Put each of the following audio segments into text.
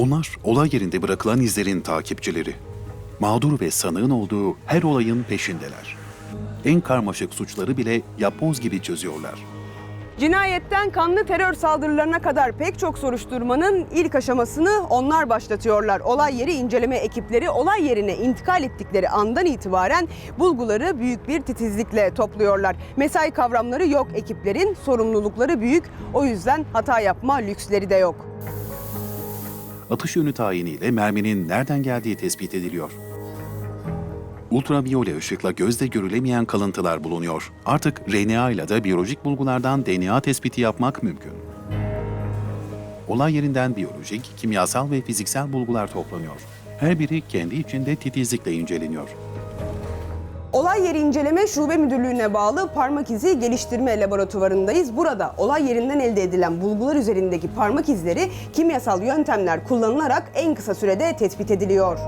Onlar olay yerinde bırakılan izlerin takipçileri. Mağdur ve sanığın olduğu her olayın peşindeler. En karmaşık suçları bile yapboz gibi çözüyorlar. Cinayetten kanlı terör saldırılarına kadar pek çok soruşturmanın ilk aşamasını onlar başlatıyorlar. Olay yeri inceleme ekipleri olay yerine intikal ettikleri andan itibaren bulguları büyük bir titizlikle topluyorlar. Mesai kavramları yok ekiplerin, sorumlulukları büyük. O yüzden hata yapma lüksleri de yok. Atış yönü tayiniyle merminin nereden geldiği tespit ediliyor. Ultraviyole ışıkla gözle görülemeyen kalıntılar bulunuyor. Artık RNA ile de biyolojik bulgulardan DNA tespiti yapmak mümkün. Olay yerinden biyolojik, kimyasal ve fiziksel bulgular toplanıyor. Her biri kendi içinde titizlikle inceleniyor. Olay yeri inceleme şube müdürlüğüne bağlı parmak izi geliştirme laboratuvarındayız. Burada olay yerinden elde edilen bulgular üzerindeki parmak izleri kimyasal yöntemler kullanılarak en kısa sürede tespit ediliyor.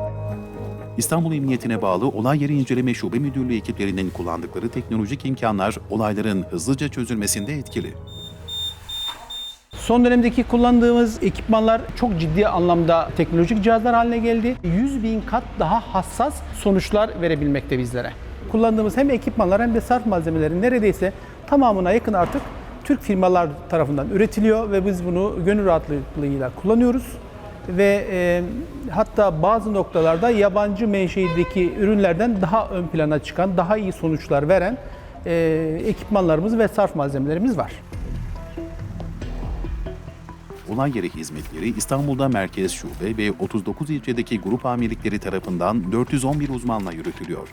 İstanbul Emniyetine bağlı Olay Yeri İnceleme Şube Müdürlüğü ekiplerinin kullandıkları teknolojik imkanlar olayların hızlıca çözülmesinde etkili. Son dönemdeki kullandığımız ekipmanlar çok ciddi anlamda teknolojik cihazlar haline geldi. 100 bin kat daha hassas sonuçlar verebilmekte bizlere. Kullandığımız hem ekipmanlar hem de sarf malzemeleri neredeyse tamamına yakın artık Türk firmalar tarafından üretiliyor ve biz bunu gönül rahatlığıyla kullanıyoruz. Ve e, hatta bazı noktalarda yabancı menşeideki ürünlerden daha ön plana çıkan, daha iyi sonuçlar veren e, ekipmanlarımız ve sarf malzemelerimiz var. Olay yeri hizmetleri İstanbul'da merkez şube ve 39 ilçedeki grup amirlikleri tarafından 411 uzmanla yürütülüyor.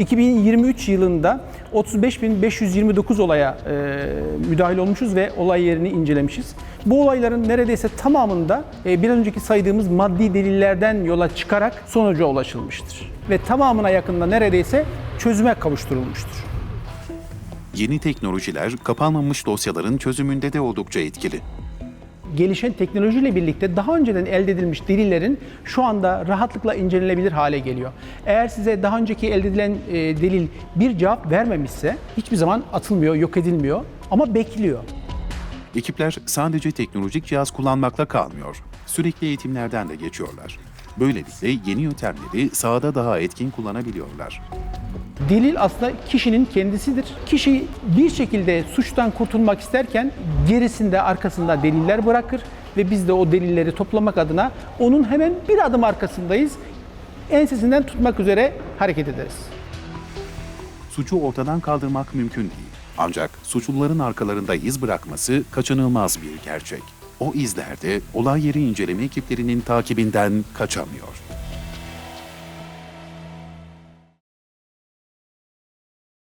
2023 yılında 35.529 olaya e, müdahil olmuşuz ve olay yerini incelemişiz. Bu olayların neredeyse tamamında e, bir önceki saydığımız maddi delillerden yola çıkarak sonuca ulaşılmıştır. Ve tamamına yakında neredeyse çözüme kavuşturulmuştur. Yeni teknolojiler kapanmamış dosyaların çözümünde de oldukça etkili. Gelişen teknolojiyle birlikte daha önceden elde edilmiş delillerin şu anda rahatlıkla incelenebilir hale geliyor. Eğer size daha önceki elde edilen e, delil bir cevap vermemişse hiçbir zaman atılmıyor, yok edilmiyor ama bekliyor. Ekipler sadece teknolojik cihaz kullanmakla kalmıyor. Sürekli eğitimlerden de geçiyorlar. Böylelikle yeni yöntemleri sahada daha etkin kullanabiliyorlar. Delil aslında kişinin kendisidir. Kişi bir şekilde suçtan kurtulmak isterken gerisinde arkasında deliller bırakır ve biz de o delilleri toplamak adına onun hemen bir adım arkasındayız. Ensesinden tutmak üzere hareket ederiz. Suçu ortadan kaldırmak mümkün değil. Ancak suçluların arkalarında iz bırakması kaçınılmaz bir gerçek. O izler de olay yeri inceleme ekiplerinin takibinden kaçamıyor.